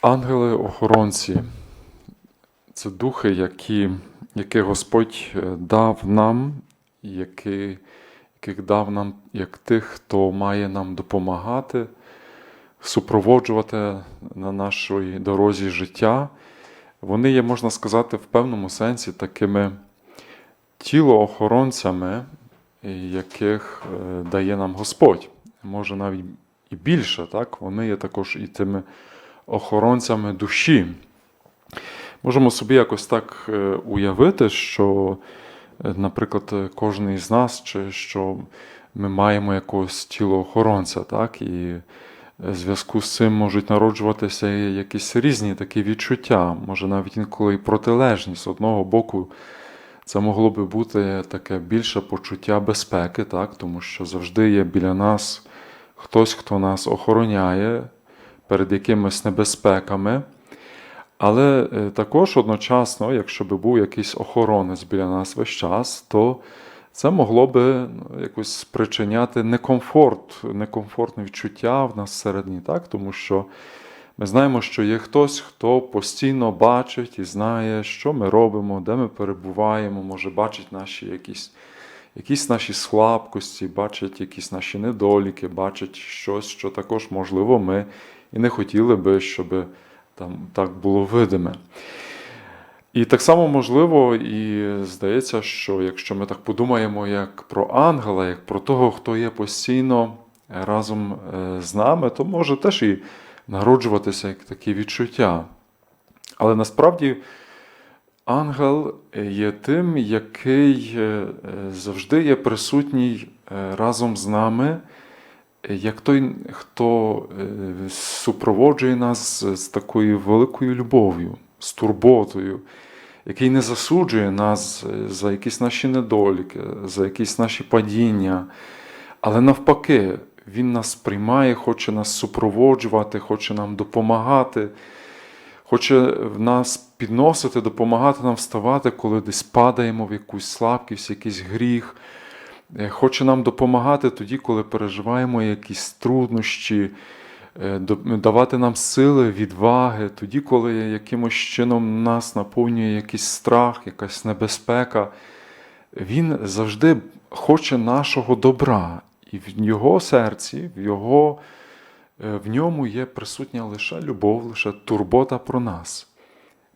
Ангели-охоронці це духи, які, які Господь е, дав нам, які, яких дав нам як тих, хто має нам допомагати, супроводжувати на нашій дорозі життя. Вони є, можна сказати, в певному сенсі такими тілоохоронцями, яких е, дає нам Господь. Може навіть і більше, так? вони є також і тими охоронцями душі. Можемо собі якось так е, уявити, що, е, наприклад, кожен із нас, чи що ми маємо якогось тілоохоронця, так? і в зв'язку з цим можуть народжуватися якісь різні такі відчуття, може навіть інколи і протилежні. З одного боку, це могло би бути таке більше почуття безпеки, так? тому що завжди є біля нас хтось, хто нас охороняє перед якимись небезпеками. Але е, також одночасно, якщо би був якийсь охоронець біля нас весь час, то це могло би ну, якось спричиняти некомфорт, некомфортне відчуття в нас всередині, так? тому що ми знаємо, що є хтось, хто постійно бачить і знає, що ми робимо, де ми перебуваємо, може бачить наші якісь, якісь наші слабкості, бачить якісь наші недоліки, бачить щось, що також, можливо, ми і не хотіли би, щоб там так було видиме. І так само можливо, і здається, що якщо ми так подумаємо як про ангела, як про того, хто є постійно разом е, з нами, то може теж і народжуватися як такі відчуття. Але насправді ангел є тим, який е, завжди є присутній е, разом з нами, як той, хто супроводжує нас з такою великою любов'ю, з турботою, який не засуджує нас за якісь наші недоліки, за якісь наші падіння, але навпаки, Він нас приймає, хоче нас супроводжувати, хоче нам допомагати, хоче в нас підносити, допомагати нам вставати, коли десь падаємо в якусь слабкість, якийсь гріх. Хоче нам допомагати тоді, коли переживаємо якісь труднощі, давати нам сили, відваги, тоді, коли якимось чином нас наповнює якийсь страх, якась небезпека. Він завжди хоче нашого добра, і в його серці, в, його, в ньому є присутня лише любов, лише турбота про нас.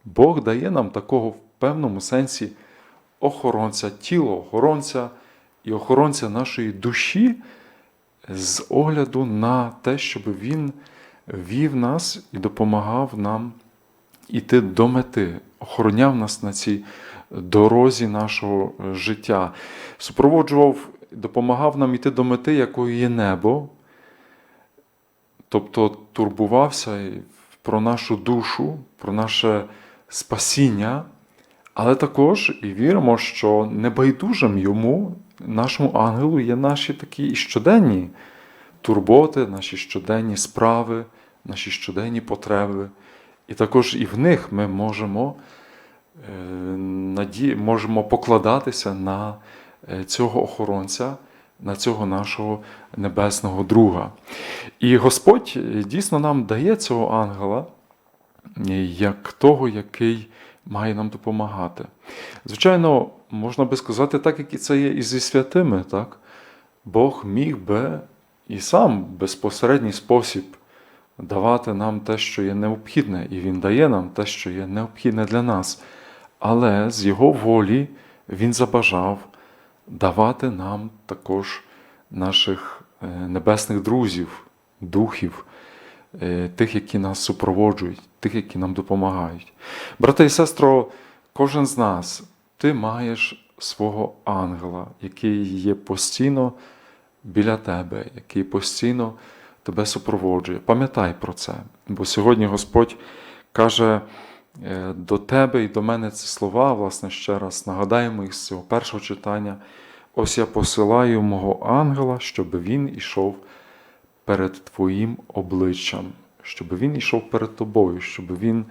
Бог дає нам такого в певному сенсі охоронця, тіло охоронця і охоронця нашої душі з огляду на те, щоб Він вів нас і допомагав нам іти до мети, охороняв нас на цій дорозі нашого життя, супроводжував, допомагав нам іти до мети, якою є небо, тобто турбувався про нашу душу, про наше спасіння. Але також і віримо, що небайдужим йому, нашому ангелу, є наші такі щоденні турботи, наші щоденні справи, наші щоденні потреби. І також і в них ми можемо, наді... можемо покладатися на цього охоронця, на цього нашого небесного друга. І Господь дійсно нам дає цього ангела як того, який має нам допомагати. Звичайно, можна би сказати, так, як і це є і зі святими. так? Бог міг би і сам безпосередній спосіб давати нам те, що є необхідне, і Він дає нам те, що є необхідне для нас. Але з Його волі Він забажав давати нам також наших небесних друзів, духів, тих, які нас супроводжують, тих, які нам допомагають. Брате і сестро, кожен з нас, ти маєш свого ангела, який є постійно біля тебе, який постійно тебе супроводжує. Пам'ятай про це, бо сьогодні Господь каже до тебе і до мене ці слова, власне, ще раз нагадаємо їх з цього першого читання. Ось я посилаю мого ангела, щоб він ішов перед Твоїм обличчям, щоб він ішов перед тобою, щоб він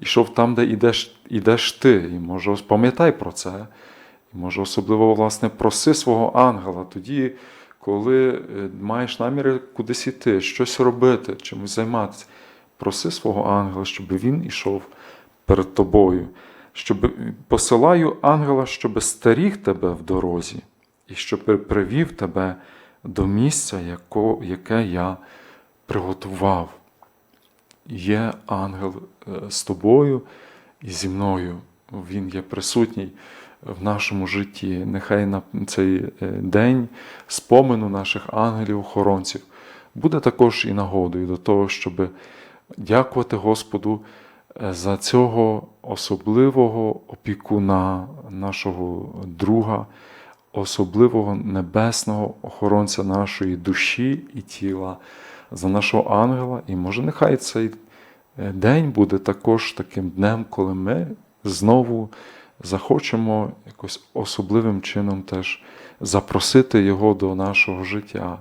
ішов там, де йдеш, йдеш ти. І може, пам'ятай про це. І може, особливо, власне, проси свого ангела тоді, коли маєш наміри кудись іти, щось робити, чимось займатися. проси свого ангела, щоб він ішов перед тобою, щоб посилаю ангела, щоб стеріг тебе в дорозі, і щоб привів тебе до місця, яко, яке я приготував. Є ангел е, з тобою і зі мною. Він є присутній в нашому житті. Нехай на цей е, день спомину наших ангелів-охоронців буде також і нагодою до того, щоб дякувати Господу е, за цього особливого опікуна, нашого друга, особливого небесного охоронця нашої душі і тіла, за нашого ангела. І може, нехай цей е, день буде також таким днем, коли ми знову захочемо якось особливим чином теж запросити Його до нашого життя,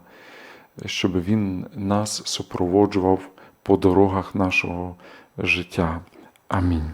щоб Він нас супроводжував по дорогах нашого життя. Амінь.